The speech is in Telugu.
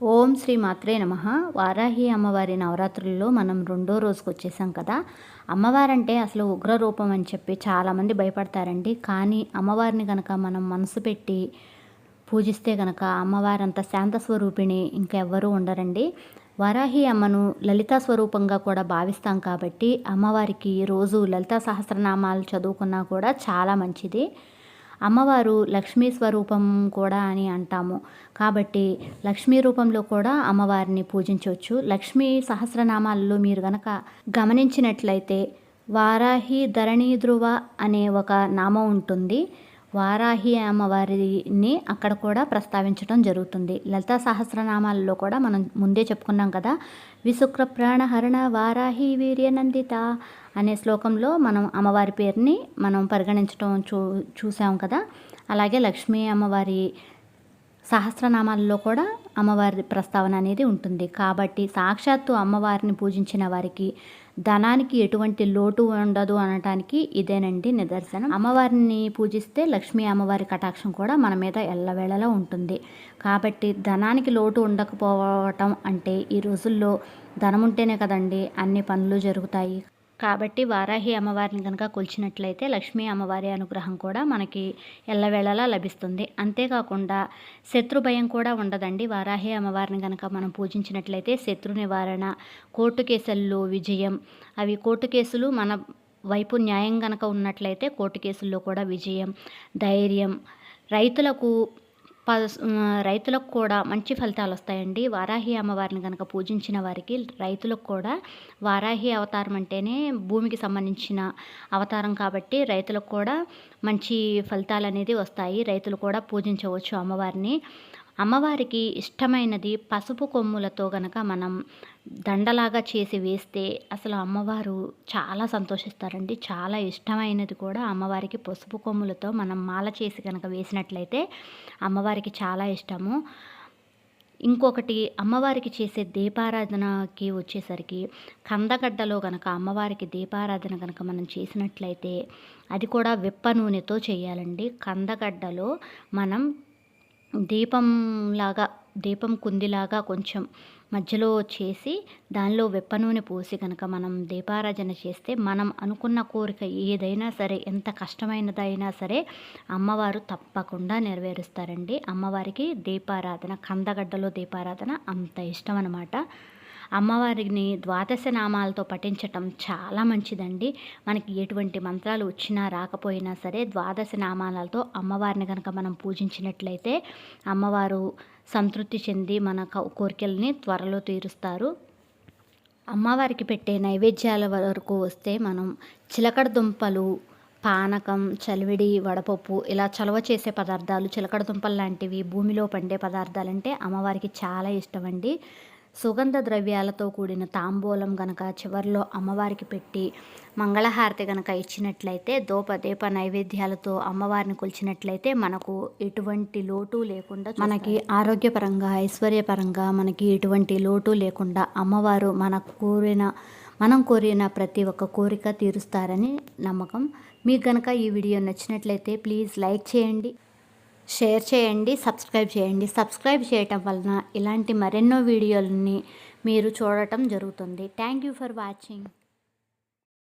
ఓం శ్రీ మాత్రే నమ. వారాహి అమ్మవారి నవరాత్రుల్లో మనం రెండో రోజుకు వచ్చేసాం కదా. అమ్మవారంటే అసలు ఉగ్ర రూపం అని చెప్పి చాలామంది భయపడతారండి. కానీ అమ్మవారిని కనుక మనం మనసు పెట్టి పూజిస్తే కనుక అమ్మవారంత శాంత స్వరూపిణి ఇంకెవ్వరూ ఉండరండి. వారాహి అమ్మను లలితా స్వరూపంగా కూడా భావిస్తాం కాబట్టి అమ్మవారికి రోజు లలితా సహస్రనామాలు చదువుకున్నా కూడా చాలా మంచిది. అమ్మవారు లక్ష్మీ స్వరూపం కూడా అని అంటాము. కాబట్టి లక్ష్మీ రూపంలో కూడా అమ్మవారిని పూజించవచ్చు. లక్ష్మీ సహస్రనామాలలో మీరు గనక గమనించినట్లయితే వారాహి ధరణి ధ్రువ అనే ఒక నామం ఉంటుంది. వారాహి అమ్మవారిని అక్కడ కూడా ప్రస్తావించడం జరుగుతుంది. లలితా సహస్రనామాలలో కూడా మనం ముందే చెప్పుకున్నాం కదా విశుక్ర ప్రాణహరణ వారాహి వీర్యనందిత అనే శ్లోకంలో మనం అమ్మవారి పేరుని మనం పరిగణించడం చూ చూసాం కదా. అలాగే లక్ష్మీ అమ్మవారి సహస్రనామాల్లో కూడా అమ్మవారి ప్రస్తావన అనేది ఉంటుంది. కాబట్టి సాక్షాత్తు అమ్మవారిని పూజించిన వారికి ధనానికి ఎటువంటి లోటు ఉండదు అనటానికి ఇదేనండి నిదర్శనం. అమ్మవారిని పూజిస్తే లక్ష్మీ అమ్మవారి కటాక్షం కూడా మన మీద ఎల్లవేళలా ఉంటుంది. కాబట్టి ధనానికి లోటు ఉండకపోవటం అంటే ఈ రోజుల్లో ధనం ఉంటేనే కదండి అన్ని పనులు జరుగుతాయి. కాబట్టి వారాహి అమ్మవారిని కనుక కొలిచినట్లయితే లక్ష్మీ అమ్మవారి అనుగ్రహం కూడా మనకి ఎల్లవేళలా లభిస్తుంది. అంతేకాకుండా శత్రు భయం కూడా ఉండదండి. వారాహి అమ్మవారిని కనుక మనం పూజించినట్లయితే శత్రు నివారణ కోర్టు కేసుల్లో విజయం అవి కోర్టు కేసులు మన వైపు న్యాయం కనుక ఉన్నట్లయితే కోర్టు కేసుల్లో కూడా విజయం ధైర్యం రైతులకు రైతులకు కూడా మంచి ఫలితాలు వస్తాయండి. వారాహి అమ్మవారిని కనుక పూజించిన వారికి రైతులకు కూడా వారాహి అవతారం అంటేనే భూమికి సంబంధించిన అవతారం కాబట్టి రైతులకు కూడా మంచి ఫలితాలు అనేది వస్తాయి. రైతులు కూడా పూజించవచ్చు అమ్మవారిని. అమ్మవారికి ఇష్టమైనది పసుపు కొమ్ములతో గనక మనం దండలాగా చేసి వేస్తే అసలు అమ్మవారు చాలా సంతోషిస్తారండి. చాలా ఇష్టమైనది కూడా అమ్మవారికి పసుపు కొమ్ములతో మనం మాల చేసి కనుక వేసినట్లయితే అమ్మవారికి చాలా ఇష్టము. ఇంకొకటి అమ్మవారికి చేసే దీపారాధనకి వచ్చేసరికి కందగడ్డలో కనుక అమ్మవారికి దీపారాధన కనుక మనం చేసినట్లయితే అది కూడా విప్ప నూనెతో చేయాలండి. కందగడ్డలో మనం దీపంలాగా దీపం కుందిలాగా కొంచెం మధ్యలో చేసి దానిలో వెప్ప నూనె పోసి కనుక మనం దీపారాధన చేస్తే మనం అనుకున్న కోరిక ఏదైనా సరే ఎంత కష్టమైనదైనా సరే అమ్మవారు తప్పకుండా నెరవేరుస్తారండి. అమ్మవారికి దీపారాధన కందగడ్డలో దీపారాధన అంత ఇష్టం అనమాట అమ్మవారిని ద్వాదశ నామాలతో పఠించటం చాలా మంచిదండి. మనకి ఎటువంటి మంత్రాలు వచ్చినా రాకపోయినా సరే ద్వాదశ నామాలతో అమ్మవారిని కనుక మనం పూజించినట్లయితే అమ్మవారు సంతృప్తి చెంది మన కోరికల్ని త్వరలో తీరుస్తారు. అమ్మవారికి పెట్టే నైవేద్యాల వరకు వస్తే మనం చిలకడ దుంపలు పానకం చలివిడి వడపప్పు ఇలా చలవ చేసే పదార్థాలు చిలకడ దుంపలు లాంటివి భూమిలో పండే పదార్థాలంటే అమ్మవారికి చాలా ఇష్టం అండి సుగంధ ద్రవ్యాలతో కూడిన తాంబూలం గనక చివరిలో అమ్మవారికి పెట్టి మంగళహారతి గనక ఇచ్చినట్లయితే దోపదీప నైవేద్యాలతో అమ్మవారిని కొలిచినట్లయితే మనకు ఎటువంటి లోటు లేకుండా మనకి ఆరోగ్యపరంగా ఐశ్వర్యపరంగా మనకి ఎటువంటి లోటు లేకుండా అమ్మవారు మన కోరిన మనం కోరిన ప్రతి ఒక్క కోరిక తీరుస్తారని నమ్మకం. మీకు కనుక ఈ వీడియో నచ్చినట్లయితే ప్లీజ్ లైక్ చేయండి. షేర్ చేయండి సబ్స్క్రైబ్ చేయండి. సబ్స్క్రైబ్ చేయటం వలన ఇలాంటి మరెన్నో వీడియోలని మీరు చూడటం జరుగుతుంది. Thank you for watching.